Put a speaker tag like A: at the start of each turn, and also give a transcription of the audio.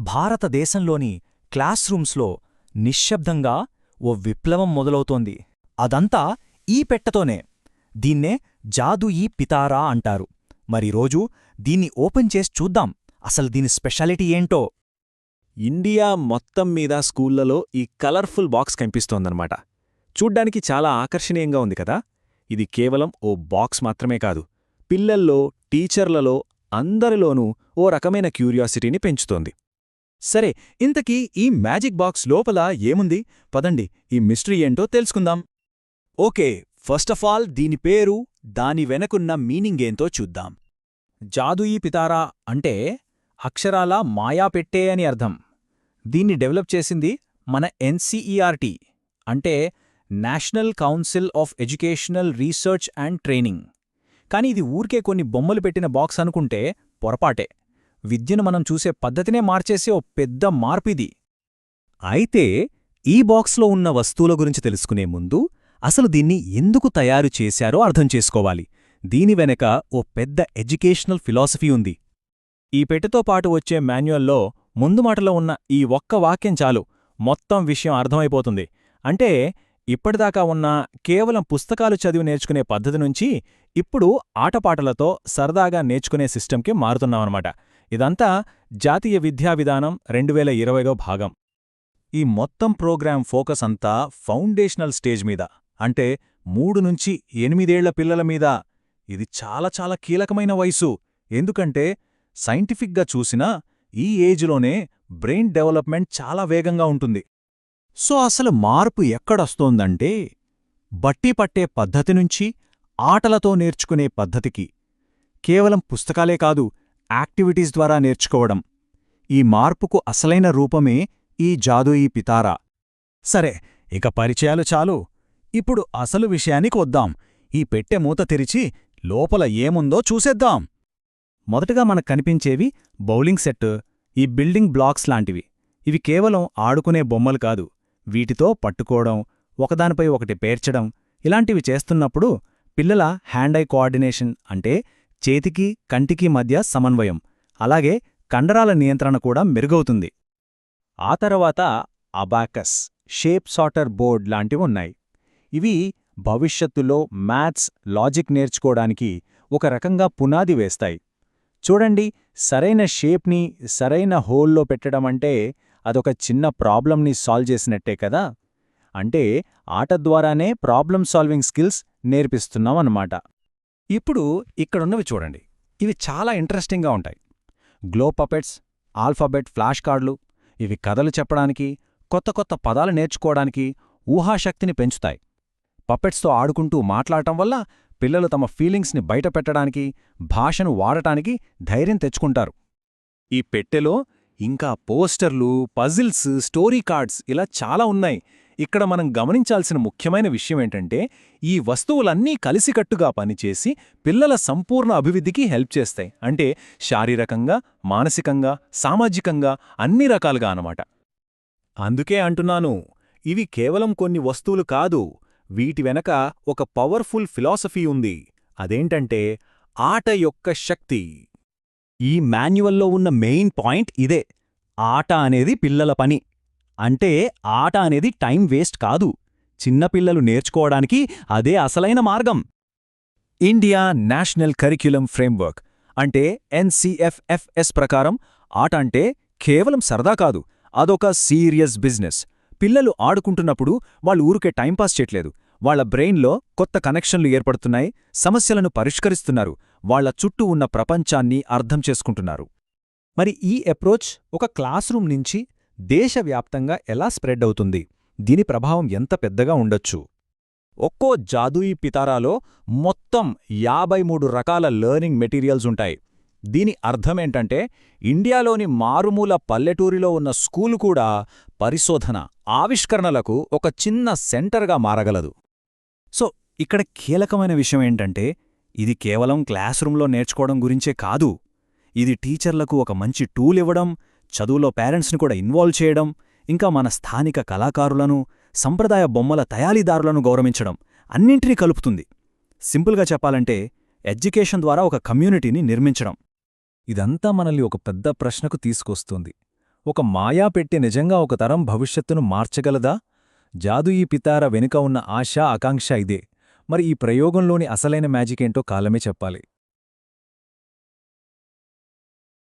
A: భారతదేశంలోని క్లాస్ రూమ్స్లో నిశ్శబ్దంగా ఓ విప్లవం మొదలవుతోంది. అదంతా ఈ పెట్టతోనే. దీన్నే జాదుయీ పితారా అంటారు. మరి దీన్ని ఓపెన్ చేసి చూద్దాం. అసలు దీని స్పెషాలిటీ ఏంటో?
B: ఇండియా మొత్తం మీద స్కూళ్ళలో ఈ కలర్ఫుల్ బాక్స్ కనిపిస్తోందన్నమాట. చూడ్డానికి చాలా ఆకర్షణీయంగా ఉంది కదా? ఇది కేవలం ఓ బాక్స్ మాత్రమే కాదు. పిల్లల్లో టీచర్లలో అందరిలోనూ ఓ రకమైన క్యూరియాసిటీని పెంచుతోంది.
C: సరే ఇంతకీ ఈ మ్యాజిక్ బాక్స్ లోపల ఏముంది? పదండి ఈ మిస్టరీ ఏంటో తెలుసుకుందాం. ఓకే ఫస్ట్ ఆఫ్ ఆల్ దీని పేరు దాని వెనకున్న మీనింగేంతో చూద్దాం. జాదుయీ పితారా అంటే అక్షరాల మాయా పెట్టే అని అర్థం. దీన్ని డెవలప్ చేసింది మన ఎన్సీఈఆర్టీ అంటే national council of educational research and training. కానీ ఇది ఊరికే కొన్ని బొమ్మలు పెట్టిన బాక్స్ అనుకుంటే పొరపాటే. విద్యను మనం చూసే పద్ధతినే మార్చేసే ఓ పెద్ద మార్పిది.
A: అయితే ఈ బాక్స్లో ఉన్న వస్తువుల గురించి తెలుసుకునే ముందు అసలు దీన్ని ఎందుకు తయారు చేశారో అర్థం చేసుకోవాలి. దీని వెనక ఓ పెద్ద ఎడ్యుకేషనల్ ఫిలాసఫీ ఉంది.
C: ఈ పెట్టెతో పాటు వచ్చే మాన్యువల్లో ముందు మాటలో ఉన్న ఈ ఒక్క వాక్యం చాలు. మొత్తం విషయం అర్థమైపోతుంది. అంటే ఇప్పటిదాకా ఉన్న కేవలం పుస్తకాలు చదివి నేర్చుకునే పద్ధతి నుంచి ఇప్పుడు ఆటపాటలతో సరదాగా నేర్చుకునే సిస్టంకి మారుతున్నామన్నమాట. ఇదంతా జాతీయ విద్యా విధానం రెండు వేల ఇరవైలో భాగం. ఈ మొత్తం ప్రోగ్రాం ఫోకస్ అంతా ఫౌండేషనల్ స్టేజ్ మీద అంటే మూడు నుంచి ఎనిమిదేళ్ళ పిల్లల మీద. ఇది చాలా చాలా కీలకమైన వయసు ఎందుకంటే సైంటిఫిక్గా చూసినా ఈ ఏజ్లోనే బ్రెయిన్ డెవలప్మెంట్ చాలా వేగంగా ఉంటుంది. సో అసలు మార్పు ఎక్కడొస్తోందంటే బట్టి పట్టే పద్ధతి నుంచి ఆటలతో నేర్చుకునే పద్ధతికి. కేవలం పుస్తకాలే కాదు యాక్టివిటీస్ ద్వారా నేర్చుకోవడం. ఈ మార్పుకు అసలైన రూపమే ఈ జాదూయీ పితారా. సరే ఇక పరిచయాలు చాలు. ఇప్పుడు అసలు విషయానికి వద్దాం. ఈ పెట్టె మూత తెరిచి లోపల ఏముందో చూసేద్దాం. మొదటగా మనకు కనిపించేవి బౌలింగ్ సెట్ ఈ బిల్డింగ్ బ్లాక్స్ లాంటివి. ఇవి కేవలం ఆడుకునే బొమ్మలు కాదు. వీటితో పట్టుకోవడం ఒకదానిపై ఒకటి పేర్చడం ఇలాంటివి చేస్తున్నప్పుడు పిల్లల హ్యాండ్ ఐ కోఆర్డినేషన్ అంటే చేతికి కంటికి మధ్య సమన్వయం. అలాగే కండరాల నియంత్రణ కూడా మెరుగవుతుంది. ఆ తర్వాత అబాకస్ షేప్ సాటర్ బోర్డ్ లాంటివి ఉన్నాయి. ఇవి భవిష్యత్తులో మ్యాథ్స్ లాజిక్ నేర్చుకోవడానికి ఒక రకంగా పునాది వేస్తాయి. చూడండి సరైన షేప్ని సరైన హోల్లో పెట్టడమంటే అదొక చిన్న ప్రాబ్లంని సాల్వ్ చేసినట్టే కదా? అంటే ఆట ద్వారానే ప్రాబ్లం సాల్వింగ్ స్కిల్స్ నేర్పిస్తున్నామన్నమాట. ఇప్పుడు ఇక్కడున్నవి చూడండి. ఇవి చాలా ఇంట్రెస్టింగ్గా ఉంటాయి. గ్లో పపెట్స్ ఆల్ఫాబెట్ ఫ్లాష్ కార్డులు ఇవి కథలు చెప్పడానికి కొత్త కొత్త పదాలు నేర్చుకోవడానికి ఊహాశక్తిని పెంచుతాయి. పపెట్స్తో ఆడుకుంటూ మాట్లాడటం వల్ల పిల్లలు తమ ఫీలింగ్స్ని బయటపెట్టడానికి భాషను వాడటానికి ధైర్యం తెచ్చుకుంటారు. ఈ పెట్టెలో ఇంకా పోస్టర్లు పజిల్స్ స్టోరీ కార్డ్స్ ఇలా చాలా ఉన్నాయి. ఇక్కడ మనం గమనించాల్సిన ముఖ్యమైన విషయం ఏంటంటే ఈ వస్తువులన్నీ కలిసికట్టుగా పనిచేసి పిల్లల సంపూర్ణ అభివృద్ధికి హెల్ప్ చేస్తాయి. అంటే శారీరకంగా మానసికంగా సామాజికంగా అన్ని రకాలుగా అనమాట అందుకే అంటున్నాను ఇవి కేవలం కొన్ని వస్తువులు కాదు వీటి వెనక ఒక పవర్ఫుల్ ఫిలాసఫీ ఉంది. అదేంటంటే ఆట యొక్క శక్తి.
A: ఈ మాన్యువల్లో ఉన్న మెయిన్ పాయింట్ ఇదే. ఆట అనేది పిల్లల పని. అంటే ఆట అనేది టైం వేస్ట్ కాదు. చిన్నపిల్లలు నేర్చుకోవడానికి అదే అసలైన మార్గం.
C: ఇండియా నేషనల్ కరిక్యులం ఫ్రేమ్వర్క్ అంటే ఎన్సీఎఫ్ఎఫ్ఎస్ ప్రకారం ఆట అంటే కేవలం సరదా కాదు అదొక సీరియస్ బిజినెస్. పిల్లలు ఆడుకుంటున్నప్పుడు వాళ్ళు ఊరికే టైంపాస్ చేయట్లేదు. వాళ్ళ బ్రెయిన్లో కొత్త కనెక్షన్లు ఏర్పడుతున్నాయి సమస్యలను పరిష్కరిస్తున్నారు వాళ్ళ చుట్టూ ఉన్న ప్రపంచాన్ని అర్థం చేసుకుంటున్నారు. మరి ఈ అప్రోచ్ ఒక క్లాస్ రూమ్ నుంచి దేశవ్యాప్తంగా ఎలా స్ప్రెడ్ అవుతుంది? దీని ప్రభావం ఎంత పెద్దగా ఉండొచ్చు? ఒక్కో జాదూయి పితారాలో మొత్తం యాభై మూడు రకాల లెర్నింగ్ మెటీరియల్స్ ఉంటాయి. దీని అర్థమేంటంటే ఇండియాలోని మారుమూల పల్లెటూరిలో ఉన్న స్కూలు కూడా పరిశోధన ఆవిష్కరణలకు ఒక చిన్న సెంటర్గా మారగలదు. సో ఇక్కడ కీలకమైన విషయం ఏంటంటే ఇది కేవలం క్లాస్ రూంలో నేర్చుకోవడం గురించే కాదు. ఇది టీచర్లకు ఒక మంచి టూల్ ఇవ్వడం చదువులో పేరెంట్స్ని కూడా ఇన్వాల్వ్ చేయడం ఇంకా మన స్థానిక కళాకారులను సంప్రదాయ బొమ్మల తయారీదారులను గౌరవించడం అన్నింటినీ కలుపుతుంది. సింపుల్గా చెప్పాలంటే ఎడ్యుకేషన్ ద్వారా ఒక కమ్యూనిటీని నిర్మించడం. ఇదంతా మనల్ని ఒక పెద్ద ప్రశ్నకు తీసుకొస్తుంది. ఒక మాయా పెట్టి నిజంగా ఒక తరం భవిష్యత్తును మార్చగలదా? జాదు ఈ పితార వెనుక ఉన్న ఆశ ఆకాంక్ష ఇదే. మరి ఈ ప్రయోగంలోని అసలైన మ్యాజిక్ ఏంటో కాలమే చెప్పాలి.